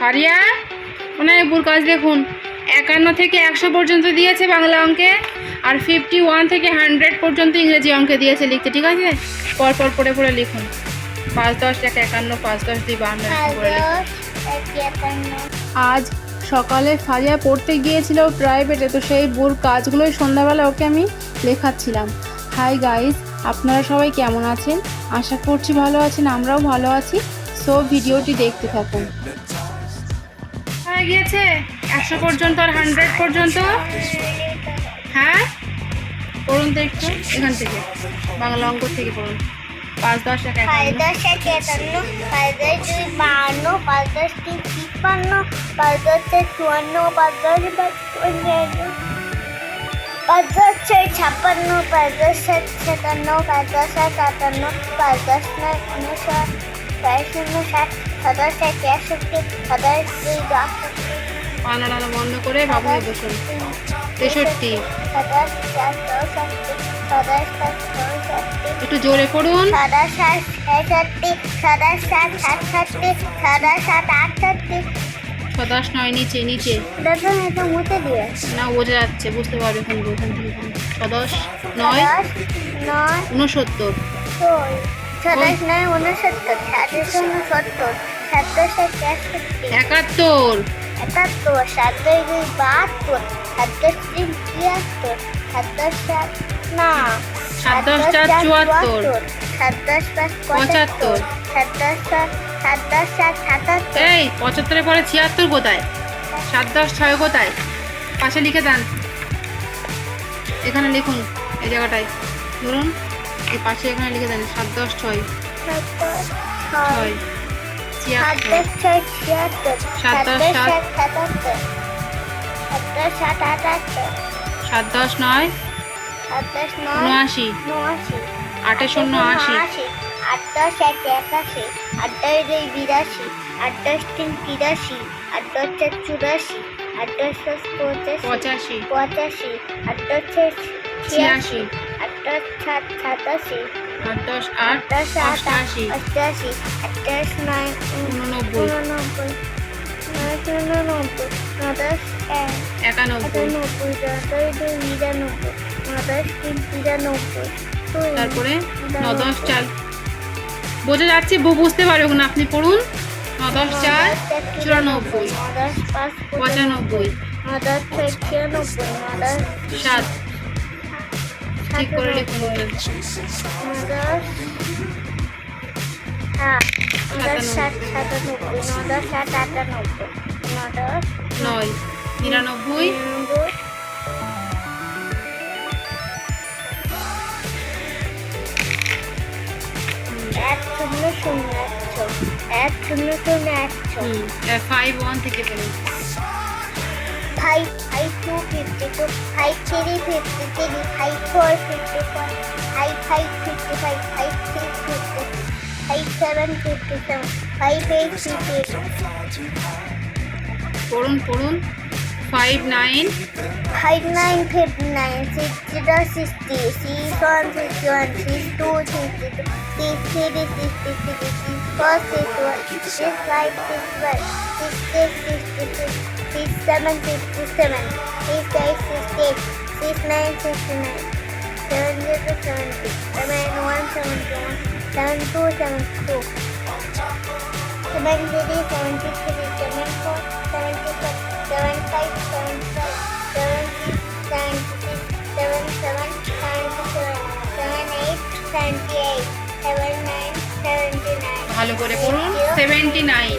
ফারিয়া মনে হয় ভুল কাজ দেখুন একান্ন থেকে একশো পর্যন্ত দিয়েছে বাংলা অঙ্কে আর ফিফটি ওয়ান থেকে হান্ড্রেড পর্যন্ত ইংরেজি অঙ্কে দিয়েছে লিখতে ঠিক আছে? পর পর পড়ে পড়ে লিখুন। পাঁচ দশ এক একান্ন পাঁচ দশ দুই বাহান্ন। আজ সকালে ফারিয়া পড়তে গিয়েছিল প্রাইভেটে তো সেই বোর কাজগুলোই সন্ধ্যাবেলা ওকে আমি লেখাচ্ছিলাম। হাই গাইস আপনারা সবাই কেমন আছেন? আশা করছি ভালো আছেন আমরাও ভালো আছি। সো ভিডিওটি দেখতে থাকুন। গিয়েছে একশো পর্যন্ত আর হান্ড্রেড পর্যন্ত হ্যাঁ পড়ুন তো একটু এখান থেকে বাংলা অঙ্ক থেকে পড়ুন পাঁচ দশ এক দশ এক একান্ন পাঁচ দশ দুই বাহান্ন পাঁচ দশ তিন তিপ্পান্ন পাঁচ দশ চার চুয়ান্ন পাঁচ দশ পঞ্চান্ন পাঁচ দশ ছয় ছাপ্পান্ন পাঁচ দশ সাত সাতান্ন পাঁচ দশ সাত আটান্ন পাঁচ দশ নয় উনষাট ছয় শূন্য ষাট সাতাশ এক একষট্টি সাতাশ দুই বাষট্টি পানা টানা বন্ধ করে বাবু বসুন তেষট্টি। একটু জোরে পড়ুন সাতাশ সাত ছেষট্টি সাতাশ সাত সাতষট্টি সাতাশ সাত আটষট্টি সাতাশ নয় নিচে নিচে। না বোঝা যাচ্ছে বুঝতে পারবে এখান এখান থেকে এখান নয় উনসত্তর সাতাশ নয় উনসত্তর সাতাশ উনসত্তর সাতাশ একাত্তর। একাত্তর সাতাশ দুই বাহাত্তর সাতাশ তিন তিয়াত্তর সাত না সাতাশ চার চুয়াত্তর পাঁচ পঁচাত্তর। সাত সাত সাতাত্তর এই পঁচাত্তরের পরে ছিয়াত্তর কোথায়? সাত দশ ছয় কোথায়? পাশে লিখে দেন। এখানে লিখুন এই জায়গাটায়। ধরুন এই পাশে এখানে লিখে দেন সাত দশ ছয়। ছয়। সাত। দশ নয়। উনআশি। আটে শূন্য আশি। আট দশ এক একাশি আট দশ দুই বিরাশি আট দশ তিন তিরাশি আট দশ চার চুরাশি আট দশ পাঁচ পঁচাশি। পঁচাশি। আট দশ ছিয়াশি। আট দশ সাত সাতাশি। দশ আট অষ্টাশি। অষ্টাশি নয় উননব্বই। উননব্বই তারপরে ন দশ চার। বোঝা যাচ্ছে? বউ বুঝতে পারবে না আপনি পড়ুন। ন দশ চার চুরানব্বই। পঁচানব্বই সাত। ঠিক করে লিখুন। হ্যাঁ ন দশ সাত সাতানব্বই ন দশ সাত আটানব্বই ন দশ নয় নিরানব্বই এক শূন্য শূন্য একশো এক শূন্য। শূন্য একশো ফাইভ ওয়ান থেকে পড়ুন four five five fifty five five six fifty five seven fifty seven five eight fifty eight. পড়ুন পড়ুন। Five nine. Five nine fifty nine six zero sixty six one sixty one six two sixty two six three sixty three six four six one six five six one six six sixty six six seven sixty seven six eight sixty eight six nine sixty nine seven zero seventy seven one seventy one seven two seventy two seven three seventy three seven four seventy four seven five seventy five seven six seventy six seven seven seven seven eight seventy eight seven nine seventy nine ভালো করে পড়ুন seventy nine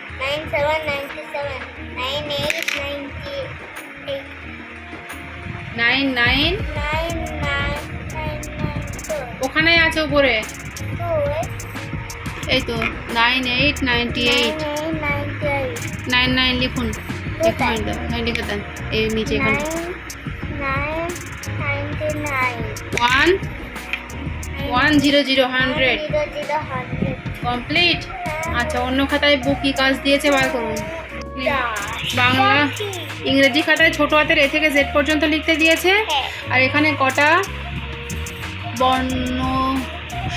seven ninety seven nine eight ninety eight nine nine nine nine nine two. ওখানেই আছে উপরে? এই তো nine eight ninety eight ninety eight nine nine লিখুন লিখুন হ্যাঁ লিখে দেন এই নিচে এখানে। Nine ninety nine one one zero zero hundred complete আচ্ছা অন্য খাতায় বুক কী কাজ দিয়েছে বার করুন। বাংলা ইংরেজি খাতায় ছোট হাতের এ থেকে জেড পর্যন্ত লিখতে দিয়েছে। আর এখানে কটা বর্ণ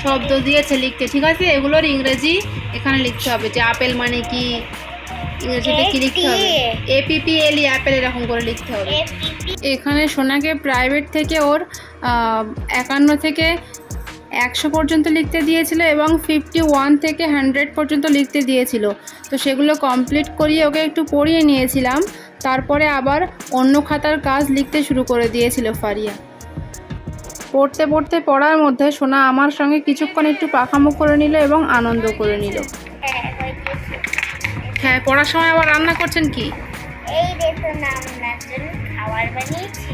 শব্দ দিয়েছে লিখতে ঠিক আছে? এগুলোর ইংরেজি এখানে লিখতে হবে যে আপেল মানে কি? ইংরেজিতে কি লিখতে হবে? এপিপি এলি অ্যাপেল এরকম করে লিখতে হবে। এখানে সোনাকে প্রাইভেট থেকে ওর একান্ন থেকে একশো পর্যন্ত লিখতে দিয়েছিল এবং ফিফটি ওয়ান থেকে হান্ড্রেড পর্যন্ত লিখতে দিয়েছিল। তো সেগুলো কমপ্লিট করিয়ে ওকে একটু পড়িয়ে নিয়েছিলাম। তারপরে আবার অন্য খাতার কাজ লিখতে শুরু করে দিয়েছিল ফারিয়া। পড়তে পড়তে পড়ার মধ্যে সোনা আমার সঙ্গে কিছুক্ষণ একটু পাখামো করে নিল এবং আনন্দ করে নিল। হ্যাঁ পড়ার সময় আবার রান্না করছেন কি? এই দেখুন আপনার জন্য খাবার বানিয়েছি।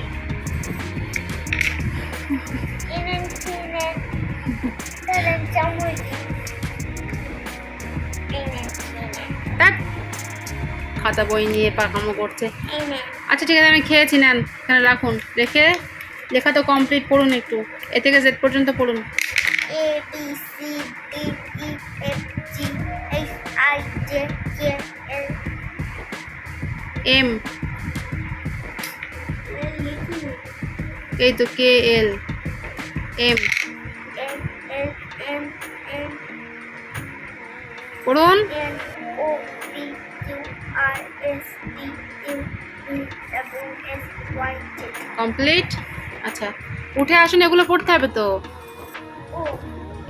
খাতা বই নিয়ে পাখামো করছে। আচ্ছা ঠিক আছে, আমি খেয়েছি, নেন। এখানে রাখুন। রেখে লেখা তো কমপ্লিট পড়ুন একটু। এ থেকে জেড পর্যন্ত পড়ুন। F G H I J K L M এই তো কে এল এম পড়ুন। কমপ্লিট আচ্ছা উঠে আসুন এগুলো পড়তে হবে তো।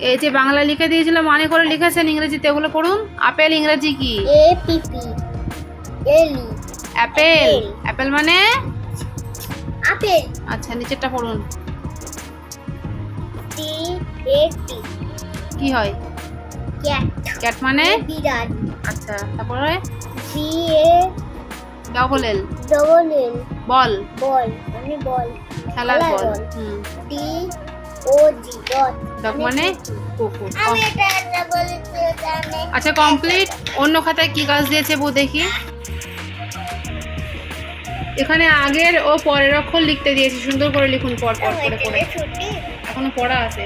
এই যে বাংলা লিখে দিয়েছিল মানে করে লিখেছেন ইংরেজিতে এগুলো পড়ুন। আপেল ইংরেজি কি? অ্যাপেল। অ্যাপেল মানে? আপেল আচ্ছা নিচেরটা পড়ুন। T কি হয়? ক্যাট। ক্যাট মানে? বিড়াল। আচ্ছা তারপরে? B A double L. Double L. Ball. Ball মানে বল। খেলার ball D O G dot. Dog মানে? কুকুর আমি এটা একটা বলেছি জানে। আচ্ছা কমপ্লিট। অন্য খাতায় কি কাজ দিয়েছে বউ দেখি। এখানে আগের ও পরের অক্ষর লিখতে দিয়েছি। সুন্দর করে লিখুন পর পর। করে করে এখনও পড়া আছে।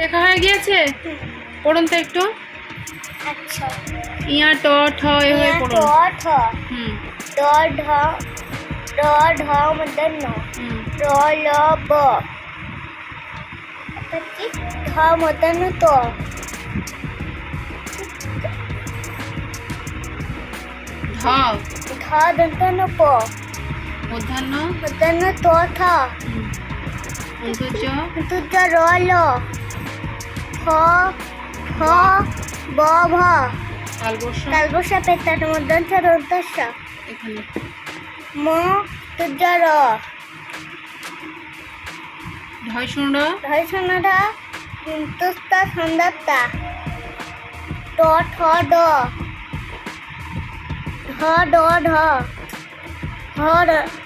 লেখা হয়ে গিয়েছে? পড়ুন তো একটু। আচ্ছা। ইয়া ট ঠ এভাবে ট পড়ুন। ঠ। হুম। ড ঢ ড ঢ মধ্যে ন। র ল ব। এটা কি? ধ মধ্যে ন ত। ধ ধ দন্ত ন প। মধ্যাহ্ন মধ্যে ন ত থ। অন্তর্য। জ র ল। খ খ ব ভ। তালবসা পেতার মধ্যে এখানে। ম তুজ র শোনাটা তুস্তা সন্ধ্যাতা ট ঠ ড। ঢ ড ঢ। হ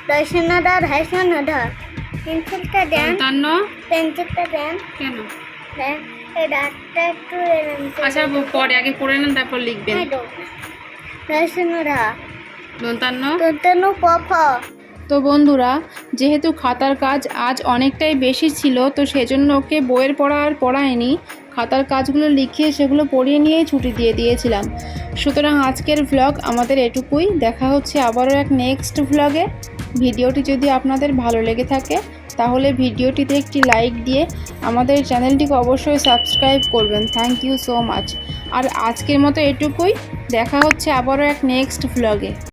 দর্শনটা ধাইশন ঢ পেন্সিলটা দেন। পেন্সিলটা দেন। কেন? দেন। আচ্ছা পরে আগে পড়ে নেন তারপর লিখবেন। দর্শন দন্তান্ন? প ফ তো বন্ধুরা যেহেতু খাতার কাজ আজ অনেকটাই বেশি ছিল তো সেজন্য ওকে বইয়ের পড়া আর পড়ায়নি। খাতার কাজগুলো লিখিয়ে সেগুলো পড়িয়ে নিয়েই ছুটি দিয়ে দিয়েছিলাম। সুতরাং আজকের ভ্লগ আমাদের এটুকুই। দেখা হচ্ছে আবারও এক নেক্সট ভ্লগে ভিডিওটি যদি আপনাদের ভালো লেগে থাকে তাহলে ভিডিওটিতে একটি লাইক দিয়ে আমাদের চ্যানেলটিকে অবশ্যই সাবস্ক্রাইব করবেন। থ্যাংক ইউ সো মাচ আর আজকের মতো এটুকুই। দেখা হচ্ছে আবারও এক নেক্সট ভ্লগে